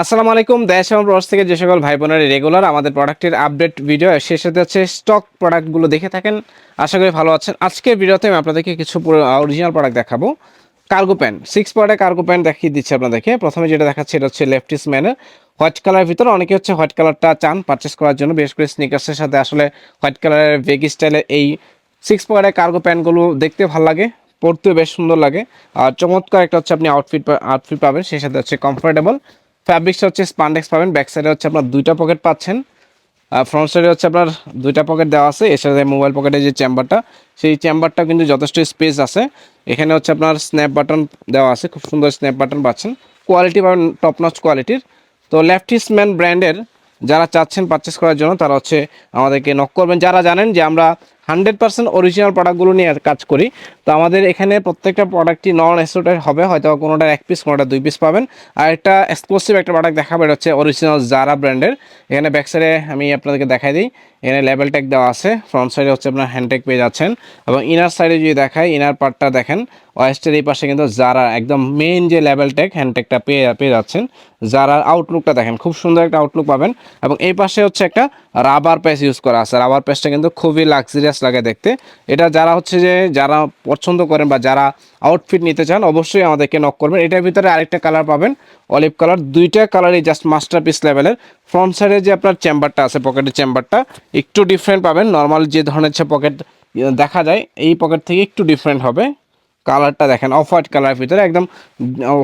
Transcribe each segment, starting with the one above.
আসসালামু আলাইকুম, দেশ এবং প্রবাস থেকে যে সকল ভাই বোনেরা রেগুলার আমাদের প্রোডাক্টের আপডেট ভিডিও শেষ সাথে হচ্ছে স্টক প্রোডাক্টগুলো দেখে থাকেন। আশা করি ভালো আছেন। আজকের ভিডিওতে আমি আপনাদেরকে কিছু অরিজিনাল প্রোডাক্ট দেখাবো। কার্গো প্যান্ট সিক্স পয়েন্টের কার্গো প্যান্ট দেখিয়ে দিচ্ছি আপনাদেরকে। প্রথমে যেটা দেখাচ্ছে, এটা হচ্ছে লেফটিস ম্যানের হোয়াইট কালারের ভিতরে। অনেকে হচ্ছে হোয়াইট কালারটা চান পারচেস করার জন্য, বিশেষ করে স্নিকার্সের সাথে। আসলে হোয়াইট কালারের ভেগি স্টাইলের এই সিক্স পয়েন্টের কার্গো প্যান্টগুলো দেখতে ভালো লাগে, পরতেও বেশ সুন্দর লাগে। আর চমৎকার একটা হচ্ছে আপনি আউটফিট আউটফিট পাবেন, সেই সাথে হচ্ছে কমফোর্টেবল ফ্যাব্রিক্সটা হচ্ছে স্পান্ডেক্স পাবেন ব্যাক সাইডে হচ্ছে আপনার দুইটা পকেট পাচ্ছেন, আর ফ্রন্ট সাইডে হচ্ছে আপনার দুইটা পকেট দেওয়া আছে, এর সাথে মোবাইল পকেটের যে চেম্বারটা সেই চেম্বারটা কিন্তু যথেষ্ট স্পেস আছে, এখানে হচ্ছে আপনার স্ন্যাপ বাটন দেওয়া আছে, খুব সুন্দর স্ন্যাপ বাটন পাচ্ছেন কোয়ালিটি পাবেন টপ নচ কোয়ালিটির তো লেফটিস ম্যান ব্র্যান্ডের যারা চাচ্ছেন পারচেস করার জন্য, তারা হচ্ছে আমাদেরকে নক করবেন, যারা জানেন যে আমরা হান্ড্রেড পার্সেন্ট অরিজিনাল প্রোডাক্টগুলো নিয়ে কাজ করি। তো আমাদের এখানে প্রত্যেকটা প্রোডাক্টই নন এক্সোটের হবে হয়তো কোনোটা এক পিস কোনোটা দুই পিস পাবেন। আর একটা এক্সক্লুসিভ একটা প্রোডাক্ট দেখাবো, এটা হচ্ছে অরিজিনাল জারা ব্র্যান্ডের এখানে ব্যাক সাইডে আমি আপনাদেরকে দেখাই দিই। এখানে লেবেল ট্যাগ দেওয়া আছে ফ্রন্ট সাইডে হচ্ছে আপনার হ্যান্ড ট্যাগ পেয়ে যাচ্ছেন। এবং ইনার সাইডে যদি দেখাই ইনার পার্টটা দেখেন, ওয়েস্টের এই পাশে কিন্তু জারা একদম মেইন যে লেভেল ট্যাগ হ্যান্ড ট্যাগটা পেয়ে পেয়ে যাচ্ছেন। জারার আউটলুকটা দেখেন, খুব সুন্দর একটা আউটলুক পাবেন। এবং এই পাশে হচ্ছে একটা রাবার প্যাচ ইউজ করা আছে। রাবার প্যাচটা কিন্তু খুবই লাক্সারিয়াস লাগে দেখতে। এটা যারা হচ্ছে যে, যারা পছন্দ করেন বা যারা আউটফিট নিতে চান, অবশ্যই আমাদেরকে নক করবেন। এটার ভিতরে আরেকটা কালার পাবেন অলিভ কালার দুইটা কালারই জাস্ট মাস্টার পিস লেভেলের ফ্রন্ট সাইডে যে আপনার চেম্বারটা আছে পকেটের চেম্বারটা একটু ডিফারেন্ট পাবেন। নর্মাল যে ধরনের পকেট দেখা যায়, এই পকেট থেকে একটু ডিফারেন্ট হবে। কালারটা দেখেন, অফ হোয়াইট কালারের ভিতরে, একদম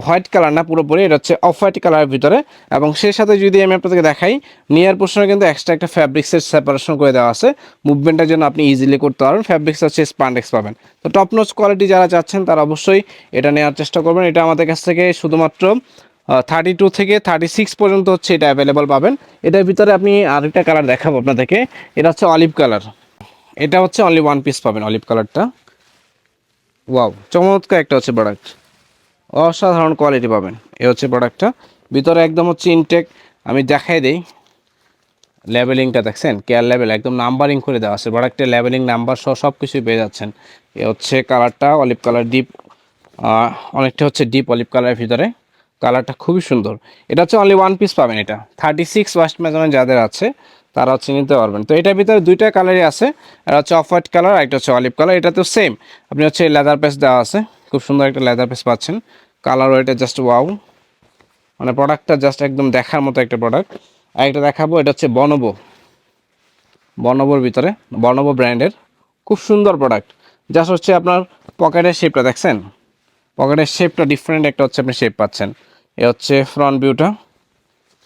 হোয়াইট কালার না, পুরোপুরি, এটা হচ্ছে অফ হোয়াইট কালারের ভিতরে। এবং সেই সাথে যদি আমি আপনাদেরকে দেখাই নিয়ার পোর্শনে কিন্তু এক্সট্রা একটা ফ্যাব্রিক্সের সেপারেশন করে দেওয়া আছে। মুভমেন্টের জন্য আপনি ইজিলি করতে পারবেন। ফ্যাব্রিক্স হচ্ছে স্পান্ডেক্স পাবেন। তো টপ নোচ কোয়ালিটি যারা চাচ্ছেন, তারা অবশ্যই এটা নেওয়ার চেষ্টা করবেন। এটা আমাদের কাছ থেকে শুধুমাত্র থার্টি টু থেকে থার্টি সিক্স পর্যন্ত হচ্ছে এটা অ্যাভেলেবল পাবেন। এটার ভিতরে আপনি আরেকটা কালার দেখাবো আপনাদেরকে। এটা হচ্ছে অলিভ কালার এটা হচ্ছে অনলি ওয়ান পিস পাবেন অলিভ কালারটা ওয়াও চমৎকার একটা হচ্ছে প্রোডাক্ট অসাধারণ কোয়ালিটি পাবেন। এ হচ্ছে প্রোডাক্টটা ভিতরে একদম হচ্ছে ইনটেক আমি দেখাই দিই। লেবেলিংটা দেখছেন? কেয়ার লেভেল একদম নাম্বারিং করে দেওয়া আছে। প্রোডাক্টের লেবেলিং নাম্বার সহ সব কিছুই পেয়ে যাচ্ছেন। এ হচ্ছে কালারটা অলিভ কালার ডিপ অনেকটা হচ্ছে ডিপ অলিভ কালারের ভিতরে। কালারটা খুবই সুন্দর। এটা হচ্ছে অনলি ওয়ান পিস পাবেন এটা। থার্টি সিক্স ওয়াস্ট মেজারমেন্ট যাদের আছে, তারা হচ্ছে নিতে পারবেন। তো এটার ভিতরে দুইটা কালারই আছে এটা হচ্ছে অফ হোয়াইট কালার আর একটা হচ্ছে অলিভ কালার এটা তো সেম আপনি হচ্ছে লেদার পেস দেওয়া আছে, খুব সুন্দর একটা লেদার পেস পাচ্ছেন। কালার এটা জাস্ট ওয়াও মানে প্রোডাক্টটা জাস্ট একদম দেখার মতো একটা প্রোডাক্ট আর একটা দেখাবো, এটা হচ্ছে বনবো বনবোর ভিতরে বনবো ব্র্যান্ডের খুব সুন্দর প্রোডাক্ট জাস্ট হচ্ছে আপনার পকেটের শেপটা দেখছেন? পকেটের শেপটা ডিফারেন্ট একটা হচ্ছে আপনি শেপ পাচ্ছেন। এ হচ্ছে ফ্রন্ট ভিউটা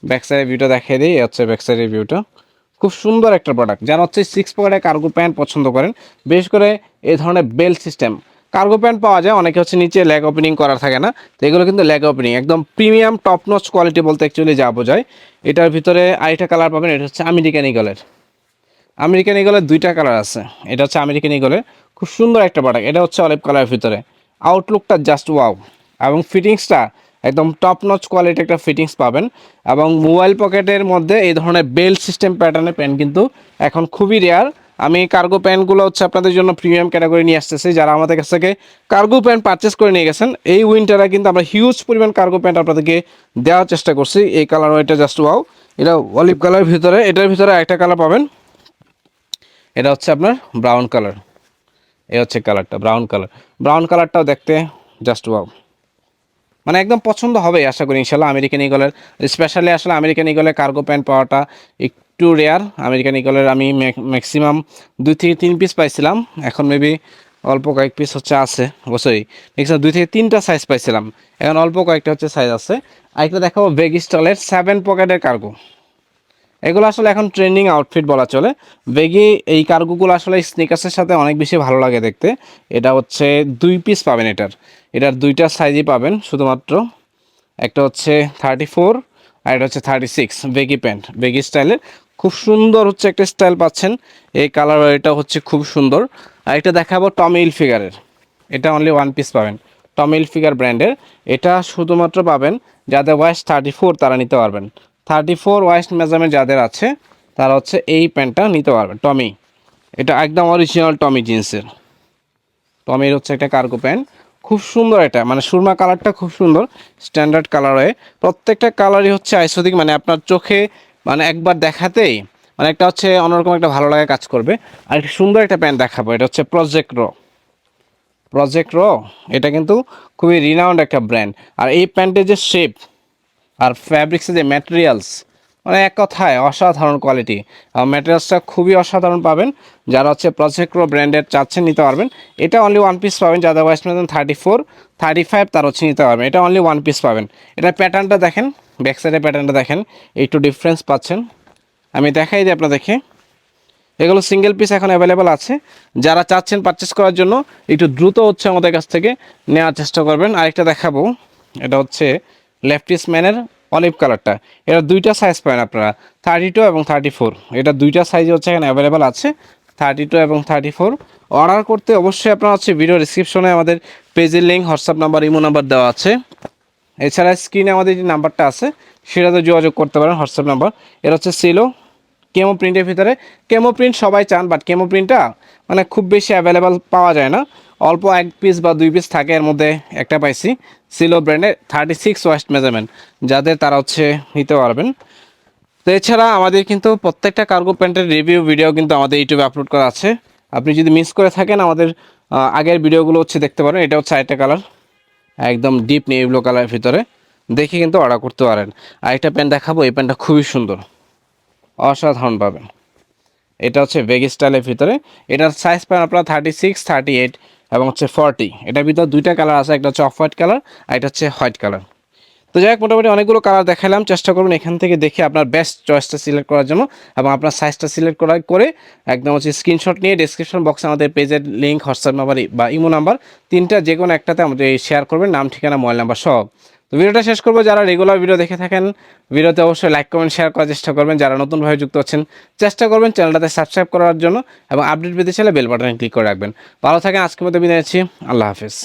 ব্যাক সাইডের ভিউটা দেখিয়ে দিই, এ হচ্ছে ব্যাক সাইডের ভিউটা খুব সুন্দর একটা প্রোডাক্ট যারা হচ্ছে সিক্স পকেটে কার্গো প্যান্ট পছন্দ করেন, বিশেষ করে এই ধরনের বেল্ট সিস্টেম কার্গো প্যান্ট পাওয়া যায়, অনেকে হচ্ছে নিচে লেগ ওপেনিং করা থাকে না, তো এগুলো কিন্তু লেগ ওপেনিং একদম প্রিমিয়াম টপ নচ কোয়ালিটি বলতে অ্যাকচুয়ালি যা বোঝায়। এটার ভিতরে আরেকটা কালার পাবেন, এটা হচ্ছে আমেরিকান ইগলের আমেরিকান ইগলের দুইটা কালার আছে। এটা হচ্ছে আমেরিকান ইগলের খুব সুন্দর একটা প্রোডাক্ট এটা হচ্ছে অলিভ কালারের ভিতরে। আউটলুকটা জাস্ট ওয়াও এবং ফিটিংসটা একদম টপ নচ কোয়ালিটি একটা ফিটিংস পাবেন। এবং মোবাইল পকেটের মধ্যে এই ধরনের বেল্ট সিস্টেম প্যাটার্নের প্যান্ট কিন্তু এখন খুবই রেয়ার আমি কার্গো প্যান্টগুলো হচ্ছে আপনাদের জন্য প্রিমিয়াম ক্যাটাগরি নিয়ে আসতেছি। যারা আমাদের কাছ থেকে কার্গো প্যান্ট পারচেস করে নিয়ে গেছেন, এই উইন্টারে কিন্তু আমরা হিউজ পরিমাণ কার্গো প্যান্ট আপনাদেরকে দেওয়ার চেষ্টা করছি। এই কালার এটা জাস্ট ওয়াও এটা অলিভ কালার ভিতরে, এটার ভিতরে একটা কালার পাবেন। এটা হচ্ছে আপনার ব্রাউন কালার এই হচ্ছে কালারটা ব্রাউন কালার ব্রাউন কালারটাও দেখতে জাস্ট ওয়াও মানে একদম পছন্দ হবে আশা করি, ইনশাল্লাহ আমেরিকান ইগলের স্পেশালি আসলে আমেরিকান ইগলের কার্গো প্যান্ট পাওয়াটা একটু রেয়ার আমেরিকান ইগলের আমি ম্যাক্সিমাম দুই থেকে তিন পিস পাইছিলাম। এখন মেবি অল্প কয়েক পিস হচ্ছে আছে, অবশ্যই। দেখছিলাম দুই থেকে তিনটা সাইজ পাইছিলাম। এখন অল্প কয়েকটা হচ্ছে সাইজ আছে। আরেকটা দেখাবো বেগ স্টলের সেভেন পকেটের কার্গো এগুলো আসলে এখন ট্রেন্ডিং আউটফিট বলা চলে। বেগি এই কার্গোগুলো আসলে স্নিকার্সের সাথে অনেক বেশি ভালো লাগে দেখতে। এটা হচ্ছে দুই পিস পাবেন এটার। এটার দুইটা সাইজই পাবেন শুধুমাত্র। একটা হচ্ছে থার্টি ফোর আর এটা হচ্ছে thirty six baggy pant baggy স্টাইলের খুব সুন্দর হচ্ছে একটা স্টাইল পাচ্ছেন। এই কালার এটা হচ্ছে খুব সুন্দর। আর এটা দেখাবো টমি ইল ফিগারের এটা অনলি ওয়ান পিস পাবেন। টমিল ফিগার ব্র্যান্ডের এটা শুধুমাত্র পাবেন। যাদের ওয়াইস থার্টি ফোর তারা নিতে পারবেন। থার্টি ফোর ওয়াইস মেজারমেন্ট যাদের আছে, তারা হচ্ছে এই প্যান্টটা নিতে পারবে। টমি, এটা একদম অরিজিনাল টমি জিন্সের। টমির হচ্ছে একটা কার্গো প্যান্ট খুব সুন্দর এটা মানে সুরমা কালারটা খুব সুন্দর স্ট্যান্ডার্ড কালারে প্রত্যেকটা কালারই হচ্ছে আইসোদিক মানে আপনার চোখে মানে একবার দেখাতেই মানে একটা হচ্ছে অন্যরকম একটা ভালো লাগা কাজ করবে। আর একটা সুন্দর একটা প্যান্ট দেখাবো, এটা হচ্ছে প্রজেক্ট র প্রজেক্ট র এটা কিন্তু খুবই রিনাউন্ড একটা ব্র্যান্ড আর এই প্যান্টের যে শেপ আর ফ্যাব্রিক্সের যে ম্যাটেরিয়ালস মানে এক কথায় অসাধারণ কোয়ালিটি ম্যাটেরিয়ালসটা খুবই অসাধারণ পাবেন। যারা হচ্ছে প্রজেক্ট প্রো ব্র্যান্ডের চাচ্ছেন নিতে পারবেন। এটা অনলি ওয়ান পিস পাবেন যাদের waist measurement thirty four thirty five তার হচ্ছে নিতে পারবেন। এটা অনলি ওয়ান পিস পাবেন। এটা প্যাটার্নটা দেখেন ব্যাক সাইডের প্যাটার্নটা দেখেন, একটু ডিফারেন্স পাচ্ছেন। আমি দেখাই দিই আপনাদেরকে। এগুলো সিঙ্গেল পিস এখন অ্যাভেলেবেল আছে। যারা চাচ্ছেন পারচেস করার জন্য, একটু দ্রুত হচ্ছে আমাদের কাছ থেকে নেওয়ার চেষ্টা করবেন। আরেকটা দেখাবো। এটা হচ্ছে লেফটিস ম্যানের অলিভ কালারটা। এটা দুইটা সাইজ পাবেন আপনারা থার্টি টু এবং থার্টি ফোর এটা দুইটা সাইজ হচ্ছে এখানে অ্যাভেলেবেল আছে থার্টি টু এবং থার্টি ফোর অর্ডার করতে অবশ্যই আপনার হচ্ছে ভিডিও ডিসক্রিপশনে আমাদের পেজের link WhatsApp number imo number দেওয়া আছে। এছাড়া স্ক্রিনে আমাদের যে নাম্বারটা আছে, সেটাতে যোগাযোগ করতে পারেন হোয়াটসঅ্যাপ নাম্বার এটা হচ্ছে সিলো কেমো প্রিন্টের ভিতরে। কেমো প্রিন্ট সবাই চান বাট কেমো প্রিন্টটা মানে খুব বেশি অ্যাভেলেবেল পাওয়া যায় না। অল্প এক পিস বা দুই পিস থাকে এর মধ্যে একটা পাইছি। সিলো ব্র্যান্ডের থার্টি সিক্স ওয়েস্ট মেজারমেন্ট যাদের তারা হচ্ছে নিতে পারবেন। তো এছাড়া আমাদের কিন্তু প্রত্যেকটা কার্গো প্যান্টের রিভিউ ভিডিও কিন্তু আমাদের ইউটিউবে আপলোড করা আছে। আপনি যদি মিস করে থাকেন আমাদের আগের ভিডিওগুলো হচ্ছে দেখতে পারেন, এটা হচ্ছে আরেকটা কালার একদম ডিপ নেভি ব্লু কালারের ভিতরে। দেখে কিন্তু অর্ডার করতে পারেন। আরেকটা প্যান্ট দেখাবো, এই প্যান্টটা খুবই সুন্দর। অসাধারণ পাবেন। এটা হচ্ছে ভেগ স্টাইলের ভিতরে। এটার সাইজ পাবেন আপনারা থার্টি সিক্স থার্টি এইট এবং হচ্ছে ফর্টি। এটার ভিতরে দুইটা কালার আছে, একটা হচ্ছে অফ হোয়াইট কালার আর এটা হচ্ছে হোয়াইট কালার। তো যাই হোক, মোটামুটি অনেকগুলো কালার দেখালাম, চেষ্টা করুন এখান থেকে দেখে আপনার বেস্ট চয়েসটা সিলেক্ট করার জন্য এবং আপনার সাইজটা সিলেক্ট করার করে একদম হচ্ছে স্ক্রিনশট নিয়ে ডিসক্রিপশন বক্সে আমাদের পেজের লিঙ্ক হোয়াটসঅ্যাপ নাম্বার বা ইমো নাম্বার তিনটা যে কোনো একটাতে আমাদের শেয়ার করবেন, নাম, ঠিকানা মোবাইল নাম্বার সব। তো ভিডিওটা শেষ করব। যারা রেগুলার ভিডিও দেখে থাকেন, ভিডিওতে অবশ্যই লাইক কমেন্ট শেয়ার করার চেষ্টা করবেন। যারা নতুনভাবে যুক্ত হচ্ছেন চেষ্টা করবেন চ্যানেলটাতে সাবস্ক্রাইব করার জন্য এবং আপডেট পেতে চাইলে বেল বাটনে ক্লিক করে রাখবেন। ভালো থাকেন, আজকের মতো বিদায় আছি আল্লাহ হাফিজ।